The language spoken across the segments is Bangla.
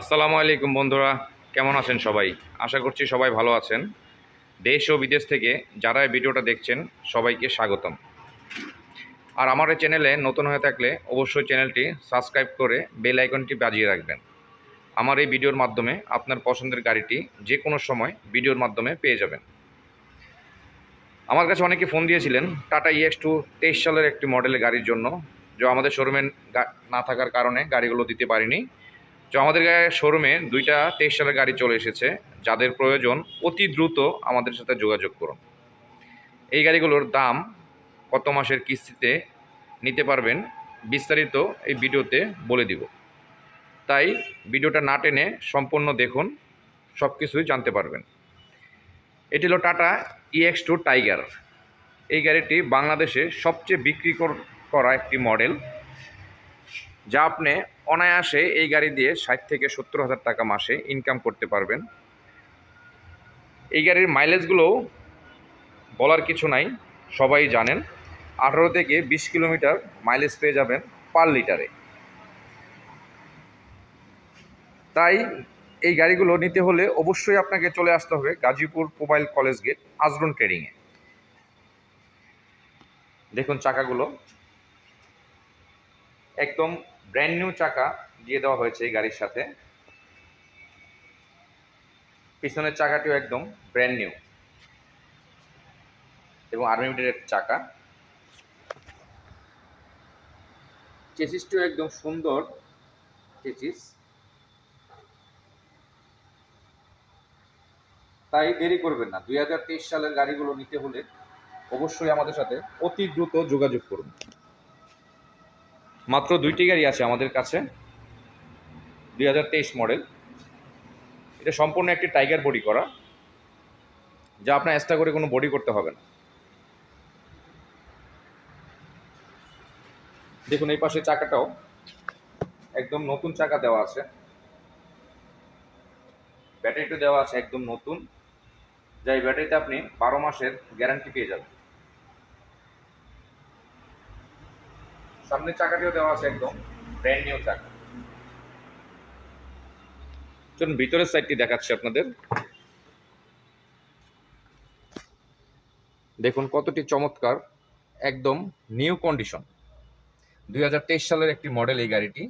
আসসালামু আলাইকুম বন্ধুরা, কেমন আছেন সবাই? আশা করছি সবাই ভালো আছেন। দেশ ও বিদেশ থেকে যারা এই ভিডিওটা দেখছেন, সবাইকে স্বাগতম। আর আমার এই চ্যানেলে নতুন হয়ে থাকলে অবশ্যই চ্যানেলটি সাবস্ক্রাইব করে বেল আইকনটি বাজিয়ে রাখবেন। আমার এই ভিডিওর মাধ্যমে আপনার পছন্দের গাড়িটি যে কোনো সময় ভিডিওর মাধ্যমে পেয়ে যাবেন। আমার কাছে অনেকে ফোন দিয়েছিলেন, টাটা ইএক্স টু তেইশ সালের একটি মডেলের গাড়ির জন্য। যে আমাদের শোরুমে না থাকার কারণে গাড়িগুলো দিতে পারিনি। তো আমাদের শোরুমে দুইটা তেইশ সালের গাড়ি চলে এসেছে। যাদের প্রয়োজন, অতি দ্রুত আমাদের সাথে যোগাযোগ করুন। এই গাড়িগুলোর দাম কত মাসের কিস্তিতে নিতে পারবেন বিস্তারিত এই ভিডিওতে বলে দিব। তাই ভিডিওটা না টেনে সম্পূর্ণ দেখুন সব কিছুই জানতে পারবেন। এটি হলো টাটা ইএক্স টু টাইগার এই গাড়িটি বাংলাদেশে সবচেয়ে বিক্রি করা একটি মডেল যা আপনি অনায়াসে এই গাড়ি দিয়ে ষাট থেকে সত্তর হাজার টাকা মাসে ইনকাম করতে পারবেন। এই গাড়ির মাইলেজগুলোও বলার কিছু নাই, সবাই জানেন। আঠারো থেকে বিশ কিলোমিটার মাইলেজ পেয়ে যাবেন পার লিটারে। তাই এই গাড়িগুলো নিতে হলে অবশ্যই আপনাকে চলে আসতে হবে গাজীপুর মোবাইল কলেজ গেট আজরন ট্রেডিংয়ে দেখুন চাকাগুলো। একদম ব্র্যান্ড নিউ চাকা দিয়ে দেওয়া হয়েছে এই গাড়ির সাথে। পিছনের চাকাটিও একদম ব্র্যান্ড নিউ এবং আর্মি মিটারের চাকা। চেসিসটিও একদম সুন্দর। চেসিস তাই দেরি করবেন না। দুই হাজার তেইশ সালের গাড়িগুলো নিতে হলে অবশ্যই আমাদের সাথে অতি দ্রুত যোগাযোগ করুন। মাত্র দুইটি গাড়ি আছে আমাদের কাছে। দুই হাজার তেইশ মডেল। এটা সম্পূর্ণ একটি টাইগার বডি করা, যা আপনার এক্সট্রা করে কোনো বডি করতে হবে না। দেখুন, এই পাশে চাকাটাও একদম নতুন চাকা দেওয়া আছে। ব্যাটারিটা দেওয়া আছে একদম নতুন। যা এই ব্যাটারিতে আপনি বারো মাসের গ্যারান্টি পেয়ে যাবেন। সামনের চাকাটিও দেওয়া আছে একদম ব্র্যান্ড নিউ চাকা। চলুন, ভিতরের সাইডটি দেখাচ্ছি আপনাদের। দেখুন, কতটি চমৎকার, একদম নিউ কন্ডিশন দুই হাজার তেইশ সালের একটি মডেল এই গাড়িটি।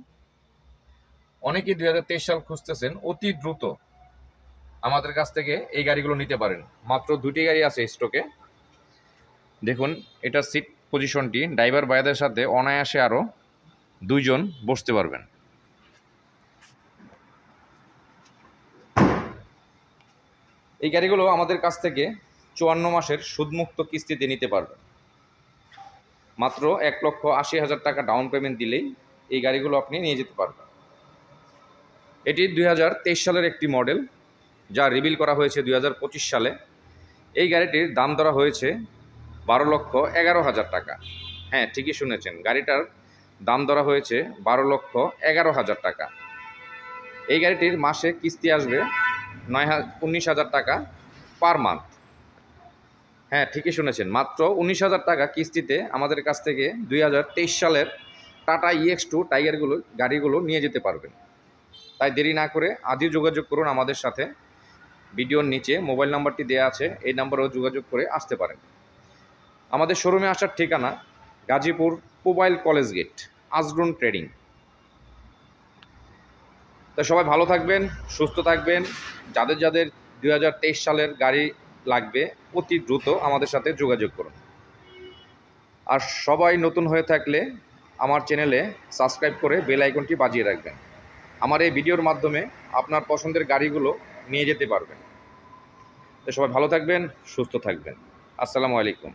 অনেকেই দুই হাজার তেইশ সাল খুঁজতেছেন, অতি দ্রুত আমাদের কাছ থেকে এই গাড়িগুলো নিতে পারেন। মাত্র দুটি গাড়ি আছে স্টকে দেখুন, এটা সিট পজিশনটি ড্রাইভার বাইদের সাথে অনায়াসে আরও দুইজন বসতে পারবেন। এই গাড়িগুলো আমাদের কাছ থেকে চুয়ান্ন মাসের সুদমুক্ত কিস্তিতে নিতে পারবেন মাত্র এক লক্ষ আশি হাজার টাকা ডাউন পেমেন্ট দিলেই এই গাড়িগুলো আপনি নিয়ে যেতে পারবেন। এটি দুই হাজার তেইশ সালের একটি মডেল যা রিভিল করা হয়েছে দুই হাজার পঁচিশ সালে। এই গাড়িটির দাম ধরা হয়েছে বারো লক্ষ এগারো হাজার টাকা। হ্যাঁ ঠিকই শুনেছেন, গাড়িটার দাম ধরা হয়েছে বারো লক্ষ এগারো হাজার টাকা। এই গাড়িটির মাসে কিস্তি আসবে নয় উনিশ হাজার টাকা পার মান্থ। হ্যাঁ ঠিকই শুনেছেন, মাত্র উনিশ হাজার টাকা কিস্তিতে আমাদের কাছ থেকে দুই হাজার তেইশ সালের টাটা ইএক্স টু টাইগারগুলো, গাড়িগুলো নিয়ে যেতে পারবেন। তাই দেরি না করে আজই যোগাযোগ করুন আমাদের সাথে। ভিডিওর নিচে মোবাইল নাম্বারটি দেওয়া আছে, এই নাম্বারেও যোগাযোগ করে আসতে পারেন। আমাদের শোরুমে আসার ঠিকানা গাজীপুর মোবাইল কলেজ গেট, আজরুন ট্রেডিং। তো সবাই ভালো থাকবেন, সুস্থ থাকবেন। যাদের যাদের দু হাজার তেইশ সালের গাড়ি লাগবে, অতি দ্রুত আমাদের সাথে যোগাযোগ করুন। আর সবাই নতুন হয়ে থাকলে আমার চ্যানেলে সাবস্ক্রাইব করে বেল আইকনটি বাজিয়ে রাখবেন। আমার এই ভিডিওর মাধ্যমে আপনার পছন্দের গাড়িগুলো নিয়ে যেতে পারবেন। তো সবাই ভালো থাকবেন, সুস্থ থাকবেন। আসসালামু আলাইকুম।